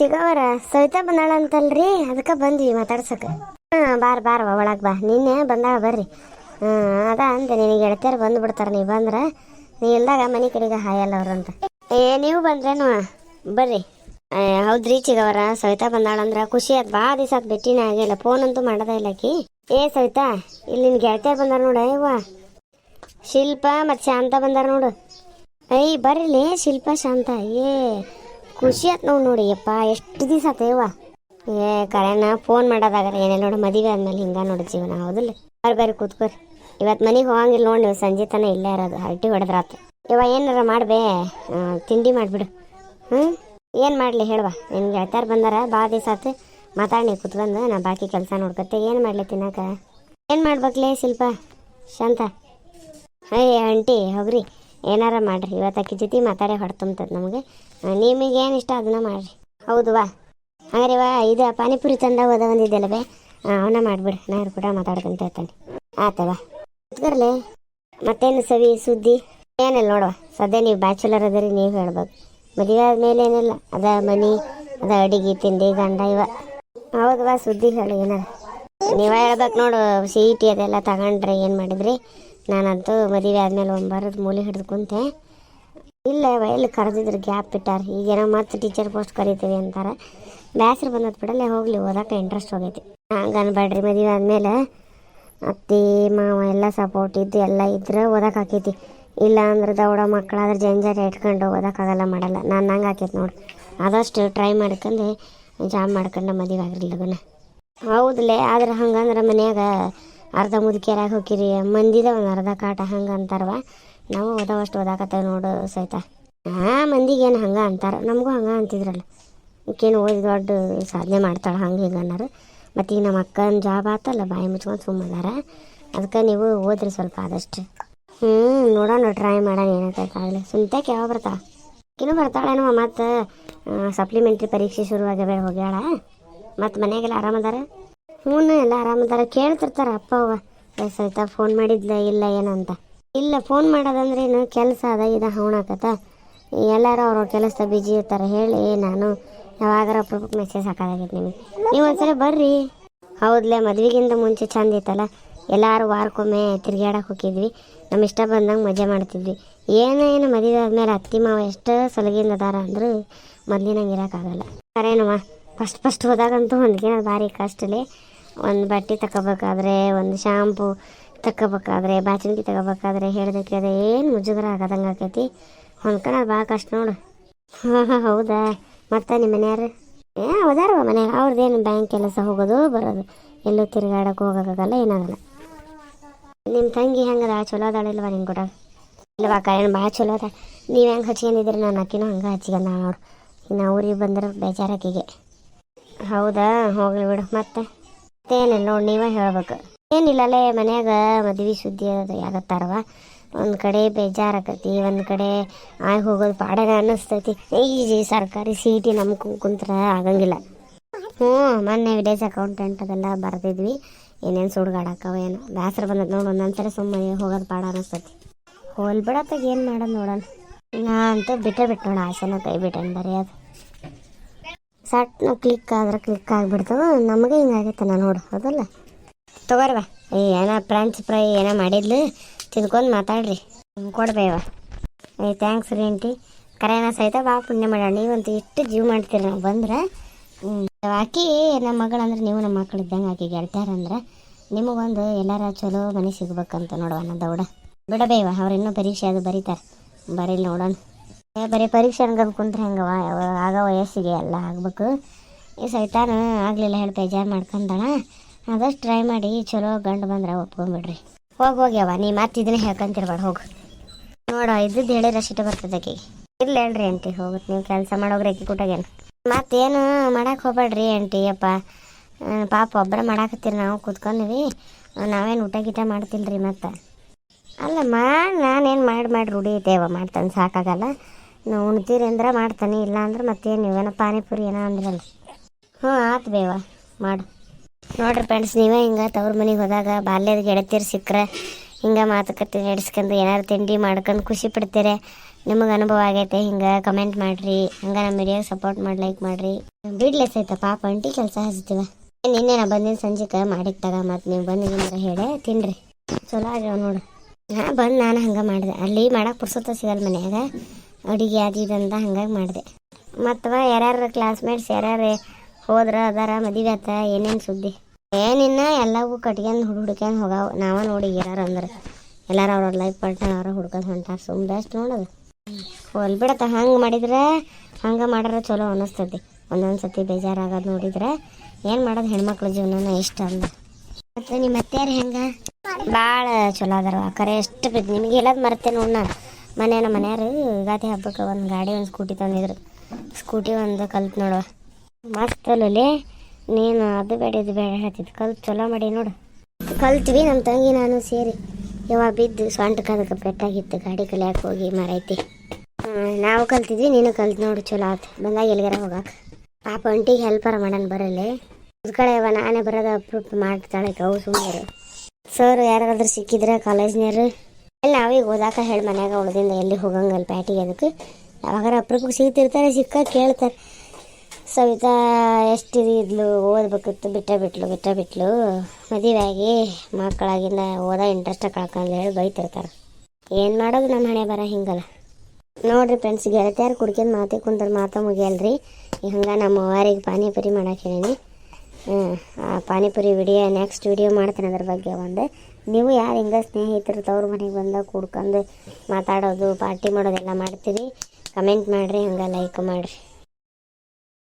ಚಿಗವರ ಸವಿತಾ ಬಂದಾಳ ಅಂತಲ್ರಿ? ಅದಕ್ಕೆ ಬಂದ್ವಿ ಮಾತಾಡ್ಸಕ್ಕೆ ಹಾಂ, ಬಾರ್ ಬಾರ್ ಒಳಗೆ ಬಾ. ನಿನ್ನೆ ಬಂದಾಳ ಬರ್ರಿ. ಹಾಂ, ಅದ ಅಂದೆ, ನಿನಗೆ ಗೆಳತಿಯರು ಬಂದು ಬಿಡ್ತಾರ ನೀವು ಬಂದ್ರೆ. ನೀ ಇಲ್ದಾಗ ಮನೆ ಕಡೆಗೆ ಹಾಯಲ್ಲ ಅವ್ರು ಅಂತ. ಏ, ನೀವು ಬಂದ್ರೇನು? ಬರ್ರಿ. ಹೌದ್ರಿ ಚಿಗವರ. ಸವಿತಾ ಬಂದಾಳಂದ್ರ ಖುಷಿ ಆಯ್ತು ಭಾಳ ದಿವಸ ಆತ್ ಆಗಿಲ್ಲ. ಫೋನ್ ಅಂತೂ ಮಾಡೋದೇ ಇಲ್ಲ ಆಕಿ. ಏ, ಸವಿತಾ, ಇಲ್ಲಿ ನಿನ್ ಗೆಳತಿಯರು ಬಂದಾರ ನೋಡ ಇವ ಶಿಲ್ಪ ಮತ್ತು ಶಾಂತ ಬಂದಾರ ನೋಡು. ಐ ಬರ್ರಿ ಶಿಲ್ಪ, ಶಾಂತ. ಏ ಖುಷಿ ಆಯ್ತು ನೋಡು ನೋಡಿ, ಯಪ್ಪ, ಎಷ್ಟು ದಿವಸ ಆತೇವ ಏ, ಕರೆನ ಫೋನ್ ಮಾಡೋದಾಗಲ್ಲ, ಏನಿಲ್ಲ ನೋಡಿ, ಮದುವೆ ಆದ್ಮೇಲೆ ಹಿಂಗೆ ನೋಡಿ ಜೀವನ, ಹೌದಿಲ್ಲ? ಬರ್ರಿ ಬರ್ರಿ ಕೂತ್ಕೋರಿ. ಇವತ್ತು ಮನೆಗೆ ಹೋಗಂಗಿಲ್ಲ ನೋಡಿ ನೀವು, ಸಂಜೆ ತನ ಇಲ್ಲೇ ಇರೋದು, ಹರಟಿ ಹೊಡೆದ್ರಾತು ಇವ ಏನಾರ ಮಾಡ್ಬೇ? ತಿಂಡಿ ಮಾಡಿಬಿಡು. ಹ್ಞೂ ಏನು ಮಾಡಲಿ ಹೇಳುವ? ನಿನ್ಗೆ ಗೆಳತ್ಯಾರು ಬಂದಾರ ಭಾಳ ದಿವಸ ಆತು. ಮಾತಾಡಿ ಕೂತ್ಕೊಂಡು, ನಾ ಬಾಕಿ ಕೆಲಸ ನೋಡ್ಕೊತೆ, ಏನು ಮಾಡಲಿ ತಿನ್ನಕ? ಏನು ಮಾಡ್ಬೇಕ್ಲೇ ಶಿಲ್ಪ? ಶಾಂತ? ಅಯ್ಯ ಆಂಟಿ, ಹೋಗ್ರಿ. ಏನಾರ ಮಾಡ್ರಿ. ಇವತ್ತು ಜೊತೆ ಮಾತಾಡಿ ಹೊಡ್ತುಂಬತದ ನಮಗೆ. ನಿಮಗೆ ಏನು ಇಷ್ಟ ಅದನ್ನ ಮಾಡ್ರಿ. ಹೌದು ವಾ ಹಂಗಾರೆ ವಾ ಇದು ಪಾನಿಪುರಿ ಚಂದ ಹೋದ ಬೇ. ಅವನ್ನ ಮಾಡಿಬಿಡ್ರಿ ನಾ ಇವ್ರ ಕೂಡ ಮಾತಾಡ್ಕೊಂತ ಇರ್ತಾನೆ. ಆತವಾ ಕುತ್ಕರ್ಲೆ. ಮತ್ತೇನು ಸವಿ, ಸುದ್ದಿ? ಏನಿಲ್ಲ ನೋಡುವ ಸದ್ಯ ನೀವು ಬ್ಯಾಚುಲರ್ ಅದರಿ, ನೀವು ಹೇಳ್ಬೇಕು. ಮದುವೆ ಆದ್ಮೇಲೆ ಏನಿಲ್ಲ. ಅದ ಮನಿ, ಅದ ಅಡಿಗೆ, ತಿಂಡಿ, ಗಂಡ, ಇವ. ಹೌದವಾ ಸುದ್ದಿ ಹೇಳಿ ಏನಾರ. ನೀವ ಹೇಳ್ಬೇಕು ನೋಡು ಸಿ ಇ ಟಿ ಅದೆಲ್ಲ ತಗೊಂಡ್ರೆ ಏನು ಮಾಡಿದ್ರಿ? ನಾನಂತೂ ಮದುವೆ ಆದಮೇಲೆ ಒಂದು ಬರೋದು ಮೂಲೆ ಹಿಡಿದು ಕುಂತೆ. ಇಲ್ಲ ಎಲ್ಲಿ ಕರೆದಿದ್ರು ಗ್ಯಾಪ್ ಬಿಟ್ಟಾರ ಈಗೇನೋ ಮತ್ತೆ ಟೀಚರ್ ಪೋಸ್ಟ್ ಕರಿತೀವಿ ಅಂತಾರೆ. ಬ್ಯಾಸ್ರ ಬಂದದ ಬಿಡಲ್ಲ ಹೋಗ್ಲಿ, ಓದಕ್ಕೆ ಇಂಟ್ರೆಸ್ಟ್ ಹೋಗೈತಿ. ಹಂಗೆ ಅನ್ಬೇಡ್ರಿ ಮದುವೆ ಆದಮೇಲೆ ಅತ್ತೆ, ಮಾವ ಎಲ್ಲ ಸಪೋರ್ಟ್ ಇದ್ದು ಎಲ್ಲ ಇದ್ರೆ ಓದಕ್ಕೆ ಹಾಕೈತಿ ಇಲ್ಲ ಅಂದ್ರೆ ದೌಡ ಮಕ್ಕಳಾದ್ರೆ ಜಂಜರ್ ಇಟ್ಕೊಂಡು ಓದಕ್ಕಾಗಲ್ಲ ಮಾಡಲ್ಲ. ನಾನು ಹಂಗೆ ಹಾಕೈತಿ ನೋಡಿ. ಆದಷ್ಟು ಟ್ರೈ ಮಾಡ್ಕೊಂಡು ಜಾಬ್ ಮಾಡ್ಕೊಂಡು ಮದುವೆ ಆಗಿರಲಿಲ್ಲ ಹೌದಲೇ, ಆದ್ರೆ ಹಂಗಂದ್ರೆ ಮನ್ಯಾಗ ಅರ್ಧ ಮುದುಕಿಯರಾಗಿ ಹೋಗಿರಿ ಮಂದಿದ ಒಂದು ಅರ್ಧ ಕಾಟ ಹಂಗೆ ಅಂತಾರವ ನಾವು ಓದೋವಷ್ಟು ಓದಾಕತ್ತೇವೆ ನೋಡು ಸಹಿತ ಹಾಂ ಮಂದಿಗೇನು ಹಂಗೆ ಅಂತಾರೆ. ನಮಗೂ ಹಂಗೆ ಅಂತಿದ್ರಲ್ಲ. ಈಕೇನು ಓದಿ ದೊಡ್ಡ ಸಾಧನೆ ಮಾಡ್ತಾಳೆ ಹಂಗೆ ಹಿಂಗೆ ಅನ್ನೋರು. ಮತ್ತು ಈಗ ನಮ್ಮ ಅಕ್ಕನ ಜಾಬ್ ಆತಲ್ಲ, ಬಾಯಿ ಮುಚ್ಕೊಂಡು ಸುಮ್ಮದಾರ ಅದಕ್ಕೆ ನೀವು ಓದ್ರಿ ಸ್ವಲ್ಪ ಆದಷ್ಟು. ಹ್ಞೂ ನೋಡೋಣ ಟ್ರೈ ಮಾಡೋಣ ಏನಾಗಲಿ ಕೇಳ ಯಾವ ಬರ್ತಾ ಇನ್ನೂ ಬರ್ತಾಳೇನೋ ಮತ್ತು ಸಪ್ಲಿಮೆಂಟ್ರಿ ಪರೀಕ್ಷೆ ಶುರುವಾಗವೆ ಹೋಗ್ಯಾಳ. ಮತ್ತು ಮನೆಗೆಲ್ಲ ಆರಾಮದಾರ ಹ್ಞೂ ಎಲ್ಲ ಆರಾಮದಾರ ಕೇಳ್ತಿರ್ತಾರ, ಅಪ್ಪ ಅವ್ವ ಸಹಿತ ಫೋನ್ ಮಾಡಿದ್ಲ ಇಲ್ಲ ಏನಂತ? ಇಲ್ಲ ಫೋನ್ ಮಾಡೋದಂದ್ರೆ ಏನು ಕೆಲಸ ಅದ, ಇದು ಹವಣಾಕತ್ತ ಎಲ್ಲರೂ ಅವ್ರ ಕೆಲಸದ ಬಿಜಿ ಇರ್ತಾರೆ, ಹೇಳಿ ನಾನು ಯಾವಾಗಾರ ಅಪ್ರೂಪಕ್ಕೆ ಮೆಸೇಜ್ ಹಾಕೋದಾಗೈತೆ ನಿಮಗೆ. ನೀವು ಒಂದ್ಸಲ ಬರ್ರಿ. ಹೌದ್ಲೆ, ಮದ್ವೆಗಿಂತ ಮುಂಚೆ ಚಂದ ಇತ್ತಲ್ಲ? ಎಲ್ಲರೂ ವಾರಕ್ಕೊಮ್ಮೆ ತಿರ್ಗ್ಯಾಡಕ್ಕೆ ಹೋಗಿದ್ವಿ. ನಮ್ಮ ಇಷ್ಟ ಬಂದಂಗೆ ಮಜಾ ಮಾಡ್ತಿದ್ವಿ. ಏನೇನು ಏನು ಮದುವೆ ಆದಮೇಲೆ ಅತ್ತಿ ಮಾವ ಎಷ್ಟು ಸಲಗಿಂದ ಅದಾರ ಅಂದ್ರೆ ಮೊದ್ಲಿನಂಗೆ ಇರೋಕ್ಕಾಗಲ್ಲ ಸರೇನಮ್ಮ ಫಸ್ಟ್ ಫಸ್ಟ್ ಹೋದಾಗಂತೂ ಹೊಂದ್ಕಿನ ಭಾರಿ ಕಷ್ಟಲಿ. ಒಂದು ಬಟ್ಟೆ ತಗೋಬೇಕಾದ್ರೆ, ಒಂದು ಶಾಂಪು ತಗೋಬೇಕಾದ್ರೆ ಬಾಚಣಿಗೆ ತಗೋಬೇಕಾದ್ರೆ ಹೇಳ್ದಕ್ಕೆ ಕೇಳ್ದೆ ಏನು ಮುಜುಗರ ಆಗದಂಗೆ ಆಕೈತಿ. ಹೊಂದ್ಕೊಳೋದು ಭಾಳ ಕಷ್ಟ ನೋಡು. ಹಾಂ ಹೌದಾ? ಮತ್ತೆ ನಿಮ್ಮ ಮನೆಯವ್ರು? ಏ ಹೌದಾರ ಮನೆ. ಅವ್ರದ್ದೇನು ಬ್ಯಾಂಕ್ ಕೆಲಸ ಹೋಗೋದು, ಬರೋದು. ಎಲ್ಲೂ ತಿರುಗಾಡಕ್ಕೆ ಹೋಗೋಕ್ಕಾಗಲ್ಲ ಏನಾಗಲ್ಲ. ನಿಮ್ಮ ತಂಗಿ ಹೆಂಗದ ಚಲೋ ಅದಾಳಿಲ್ವಾ ನಿಮ್ಮ ಕೂಡ? ಇಲ್ವಾ ಏನು ಭಾಳ ಚಲೋ ಅದ ನೀವು ಹೆಂಗೆ ಹಚ್ಕೊಂಡಿದ್ದೀರಿ? ನಾನು ಅಕ್ಕಿನೂ ಹಂಗೆ ಹಚ್ಕೊಂಡ ಅವ್ರು ಇನ್ನು ಊರಿಗೆ ಬಂದ್ರೆ ಬೇಜಾರಾಕಿಗೆ. ಹೌದಾ? ಹೋಗಲಿ ಬಿಡು. ಮತ್ತೆ? ಮತ್ತೇನಿಲ್ಲ ನೋಡಿ ನೀವೇ ಹೇಳ್ಬೇಕು. ಏನಿಲ್ಲ ಅಲ್ಲೇ ಮನ್ಯಾಗ ಮದ್ವೆ ಸುದ್ದಿ ಅದು ಆಗತ್ತಾರವ ಒಂದು ಕಡೆ ಬೇಜಾರಾಕತಿ, ಒಂದು ಕಡೆ ಆಗಿ ಹೋಗೋದು ಪಾಡಗ ಅನ್ನಿಸ್ತೈತಿ. ಈಜಿ ಸರ್ಕಾರಿ ಸಿ ಟಿ ನಮ್ಮ ಕುಂತ್ರ ಆಗಂಗಿಲ್ಲ. ಹ್ಞೂ, ಮೊನ್ನೆ ವಿಲೇಜ್ ಅಕೌಂಟೆಂಟ್ ಅದೆಲ್ಲ ಬರೆದಿದ್ವಿ. ಏನೇನು ಸುಡ್ಗಾಡಕ್ಕವ, ಏನು? ಬೇಸರ ಬಂದದ ನೋಡಿ ಒಂದೊಂದ್ಸರಿ ಸುಮ್ಮನೆ ಹೋಗೋದು ಪಾಡ ಅನ್ನಿಸ್ತೈತಿ. ಹೋಲ್ಬಿಡತ್ತಾಗ ಏನು ಮಾಡೋದು ನೋಡೋಣ. ನಾ ಅಂತೂ ಬಿಟ್ಟೇ ಬಿಟ್ಟು ನೋಡೋಣ ಆಸೆನ ಕೈ ಬಿಟ್ಟೇನು ಬರೀ ಅದು. ಸಟ್ ನಾವು ಕ್ಲಿಕ್ ಆದ್ರೆ ಕ್ಲಿಕ್ ಆಗಿಬಿಡ್ತಾವ ನಮಗೆ ಹಿಂಗಾಗೈತೆ ನಾನು ನೋಡು. ಹೌದಲ್ಲ? ತಗೋರ್ವ ಏ, ಏನೋ ಫ್ರೆಂಚ್ ಫ್ರೈ ಏನೋ ಮಾಡಿದ್ಲು. ತಿನ್ಕೊಂಡು ಮಾತಾಡ್ರಿ. ಕೊಡ್ಬೇವ ಏ ಥ್ಯಾಂಕ್ಸ್ ರೀ ಆಂಟಿ ಕರೆನ ಸಹಿತ ಬಾ, ಪುಣ್ಯ ಮಾಡೋಣ ನೀವಂತೂ ಇಷ್ಟು ಜೀವ ಮಾಡ್ತೀರಿ ನಾವು ಬಂದ್ರೆ. ಆಕಿ ನಮ್ಮ ಮಗಳಂದ್ರೆ ನೀವು ನಮ್ಮ ಮಕ್ಕಳು ಇದ್ದಂಗೆ ಆಕಿ ಗೆಳ್ತಾರಂದ್ರೆ ನಿಮಗೊಂದು ಎಲ್ಲಾರ ಚಲೋ ಮನೆ ಸಿಗ್ಬೇಕಂತ ನೋಡುವ ದೌಡ. ಬಿಡಬೇವ ಅವ್ರು ಇನ್ನೂ ಪರೀಕ್ಷೆ ಅದು ಬರೀತಾರೆ. ಬರೀಲಿ ನೋಡೋಣ. ಬರೀ ಪರೀಕ್ಷೆ ಅನ್ಕೊಂಡು ಕುಂತ್ರೆ ಹೆಂಗವ ಆಗೋ ವಯಸ್ಸಿಗೆ ಎಲ್ಲ ಆಗ್ಬೇಕು. ಈ ಸೈತಾನ, ಆಗಲಿಲ್ಲ ಹೇಳಿ ಬೇಜಾರು ಮಾಡ್ಕೊಂಡಣ ಆದಷ್ಟು ಟ್ರೈ ಮಾಡಿ, ಚಲೋ ಗಂಡು ಬಂದ್ರೆ ಒಪ್ಕೊಂಬಿಡ್ರಿ. ಹೋಗಿ ಹೋಗ್ಯವ ನೀ ಮತ್ತೆ ಇದನ್ನ ಹೇಳ್ಕೊಂತಿರ್ಬೇಡ, ಹೋಗು. ನೋಡ ಇದ್ದದ್ದು ಹೇಳಿ ರಶೀಟ ಬರ್ತದೆ ಆಕೆಗೆ ಇಲ್ಲ ಹೇಳ್ರಿ ಆಂಟಿ ಹೋಗುತ್ತೆ ನೀವು ಕೆಲಸ ಮಾಡೋಗ್ರಿ ಆಕಿ ಕೂಟಾಗೇನು. ಮತ್ತೇನು ಮಾಡಕ್ಕೆ ಹೋಗ್ಬೇಡ್ರಿ ಆಂಟಿ ಅಪ್ಪ. ಪಾಪ ಒಬ್ಬರ ಮಾಡಾಕತ್ತೀರಿ ನಾವು ಕೂತ್ಕೊಂಡಿವಿ. ನಾವೇನು ಊಟ ಗೀಟ ಮಾಡ್ತಿಲ್ಲ ರೀ ಮತ್ತೆ? ಅಲ್ಲ ಮಾಡಿ ನಾನೇನು ಮಾಡಿ ಮಾಡಿ ರೂಢಿ ಇದ್ದೇವ ಮಾಡ್ತಾನೆ ಸಾಕಾಗಲ್ಲ. ಉಣ್ತೀರಿ ಅಂದ್ರೆ ಮಾಡ್ತಾನೆ ಇಲ್ಲ ಅಂದ್ರೆ ಮತ್ತೇನು ನೀವೇನೋ ಪಾನಿಪುರಿ ಏನೋ ಅಂದ್ರಲ್ಲ. ಹ್ಞೂ ಆತು ಬೇವ, ಮಾಡು. ನೋಡ್ರಿ ಫ್ರೆಂಡ್ಸ್ ನೀವೇ ಹಿಂಗೆ ತವ್ರ ಮನೆಗೆ ಹೋದಾಗ ಬಾಲ್ಯದ ಗೆಳತಿಯರು ಸಿಕ್ಕರೆ ಹಿಂಗೆ ಮಾತುಕತೆ ನಡೆಸ್ಕೊಂಡು ಏನಾರು ತಿಂಡಿ ಮಾಡ್ಕೊಂಡು ಖುಷಿ ಪಡ್ತೀರಿ? ನಿಮಗೆ ಅನುಭವ ಆಗೈತೆ, ಹಿಂಗೆ ಕಮೆಂಟ್ ಮಾಡಿರಿ. ಹಂಗೆ ನಮ್ಮ ವಿಡಿಯೋಗೆ ಸಪೋರ್ಟ್ ಮಾಡಿ ಲೈಕ್ ಮಾಡಿರಿ. ಬಿಡ್ಲೆಸ್ ಐತೆ ಪಾಪ ಅಂಟಿ ಕೆಲಸ ಹಚ್ತೀವ. ನಿನ್ನೆ ನಾ ಬಂದಿನ ಸಂಜೆಗೆ ಮಾಡಿಟ್ಟು ತಗ ಮತ್ತು ನೀವು ಬಂದಿದ್ದೀರ ಹೇಳಿ ತಿನ್ರಿ. ಚಲೋ ಆಗ್ಯಾವ ನೋಡು. ಹಾಂ ಬಂದು ನಾನು ಹಂಗೆ ಮಾಡಿದೆ. ಅಲ್ಲಿ ಮಾಡಕ್ಕೆ ಪುರ್ಸೊತ್ತ ಸಿಗಲ್ಲ ಮನ್ಯಾಗ. ಅಡುಗೆ ಅದು ಅಂತ ಹಂಗಾಗಿ ಮಾಡಿದೆ. ಮತ್ತವ ಯಾರ್ಯಾರು ಕ್ಲಾಸ್ಮೇಟ್ಸ್ ಯಾರ್ಯಾರು ಹೋದ್ರ ಅದಾರ, ಮದುವೆ ಆತ, ಏನೇನು ಸುದ್ದಿ? ಏನಿನ್ನ ಎಲ್ಲವೂ ಕಟ್ಕೊಂಡು ಹುಡು ಹುಡ್ಕೊಂಡು ಹೋಗಾವ. ನಾವ ನೋಡಿ ಯಾರು ಅಂದ್ರೆ. ಎಲ್ಲಾರು ಅವ್ರವ್ರ ಲೈಫ್ ಪಾರ್ಟ್ನರ್ ಅವ್ರ ಹುಡ್ಕೊಂಡು ಹೊಂಟಾರ. ಸುಮ್ ಬೆಸ್ಟ್ ನೋಡೋದು. ಹೊಲ್ಬಿಡತ್ತ ಹಂಗೆ ಮಾಡಿದ್ರೆ ಹಂಗೆ ಮಾಡ್ರೆ ಚಲೋ ಅನ್ನಿಸ್ತೈತಿ ಒಂದೊಂದು ಸತಿ ಬೇಜಾರಾಗೋದು ನೋಡಿದ್ರೆ ಏನು ಮಾಡೋದು ಹೆಣ್ಮಕ್ಳ ಜೀವನನ ಇಷ್ಟ ಅಂದ. ಮತ್ತು ನಿಮ್ಮ ಅತ್ತೆಯಾರು ಹೆಂಗೆ? ಭಾಳ ಚಲೋ ಅದಾರ. ಕರೆ ಎಷ್ಟು ನಿಮಗೆ ಹೇಳೋದು ಮರ್ತೆ ನೋಡ್ ಮನೆ ನಮ್ಮ ಮನೆಯವರು ಯುಗಾದಿ ಹಬ್ಬಕ್ಕೆ ಒಂದು ಗಾಡಿ, ಒಂದು ಸ್ಕೂಟಿ ತಂದಿದ್ರು. ಸ್ಕೂಟಿ ಒಂದು ಕಲ್ತು ನೋಡು. ಮಸ್ತ್ ಅಲ್ಲೇ ನೀನು ಅದು ಬೇಡ, ಇದು ಬೇಡ ಹೇಳ್ತಿದ್ದು. ಕಲ್ತು ಚಲೋ ಮಾಡಿ ನೋಡು. ಕಲ್ತ್ವಿ ನಮ್ಮ ತಂಗಿ ನಾನು ಸೇರಿ. ಯಾವಾಗ ಬಿದ್ದು ಸೊಂಟ ಅದಕ್ಕೆ ಪೆಟ್ಟಾಗಿತ್ತು. ಗಾಡಿ ಕಲಿಯಕ್ಕೆ ಹೋಗಿ ಮರೈತಿ ನಾವು ಕಲ್ತಿದ್ವಿ, ನೀನು ಕಲ್ತು ನೋಡು, ಚಲೋ ಆತು. ಬಂದಾಗ ಎಲ್ಲಿಗಾರ ಹೋಗಕ್ಕೆ ಪಾಪ ಒಂಟಿಗೆ ಹೆಲ್ಪರ ಮಾಡೋಣ ಬರಲಿ ಕಡೆ ಅವ ನಾನೇ ಬರೋದು ಅಪ್ರೂಪ್ ಮಾಡ್ತಾಳೆ ಅವು ಸುಮ್ಮನೆ ಸರ್ ಯಾರಾದ್ರೂ ಸಿಕ್ಕಿದ್ರೆ ಕಾಲೇಜ್ನವ್ರು ಎಲ್ಲಿ ನಾವೀಗ ಓದಾಕ ಹೇಳಿ ಮನ್ಯಾಗ ಉಳ್ದಿಂದ ಎಲ್ಲಿ ಹೋಗಂಗಲ್ಲ ಪ್ಯಾಟಿಗೆ ಅದಕ್ಕೆ. ಯಾವಾಗಾರ ಅಪ್ರೂಪಕ್ಕೆ ಸಿಗ್ತಿರ್ತಾರೆ ಸಿಕ್ಕ ಕೇಳ್ತಾರೆ. ಸವಿತಾ, ಎಷ್ಟು ಇದ್ಲು, ಓದ್ಬೇಕಿತ್ತು, ಬಿಟ್ಟ ಬಿಟ್ಲು ಬಿಟ್ಟ ಬಿಟ್ಲು. ಮದುವೆಯಾಗಿ ಮಕ್ಕಳಾಗಿಂದ ಓದೋ ಇಂಟ್ರೆಸ್ಟ್ ಕಳ್ಕೊಂಡು ಹೇಳಿ ಬೈತಿರ್ತಾರೆ. ಏನು ಮಾಡೋದು ನಮ್ಮ ಹಣೆ ಬರ ಹಿಂಗಲ್ಲ. ನೋಡ್ರಿ ಫ್ರೆಂಡ್ಸ್ ಗೆಳತಿಯಾರು ಕುಡ್ಕೊಂಡು ಮಾತೇ ಕುಂದ್ರೆ ಮಾತಾ ಮುಗಿಯಲ್ರಿ. ಹಂಗೆ ನಮ್ಮ ಅವ್ವಾರಿಗೆ ಪಾನಿಪುರಿ ಮಾಡಕ್ಕೆ ಆ ಪಾನಿಪುರಿ ವಿಡಿಯೋ ನೆಕ್ಸ್ಟ್ ವಿಡಿಯೋ ಮಾಡ್ತೀನಿ ಅದ್ರ ಬಗ್ಗೆ ಒಂದು. ನೀವು ಯಾರು ಹಿಂಗೆ ಸ್ನೇಹಿತರು ತವ್ರ ಮನೆಗೆ ಬಂದಾಗ ಕೂಡ್ಕೊಂಡು ಮಾತಾಡೋದು ಪಾರ್ಟಿ ಮಾಡೋದೆಲ್ಲ ಮಾಡ್ತೀರಿ? ಕಮೆಂಟ್ ಮಾಡಿರಿ, ಹಂಗೆ ಲೈಕ್ ಮಾಡಿರಿ.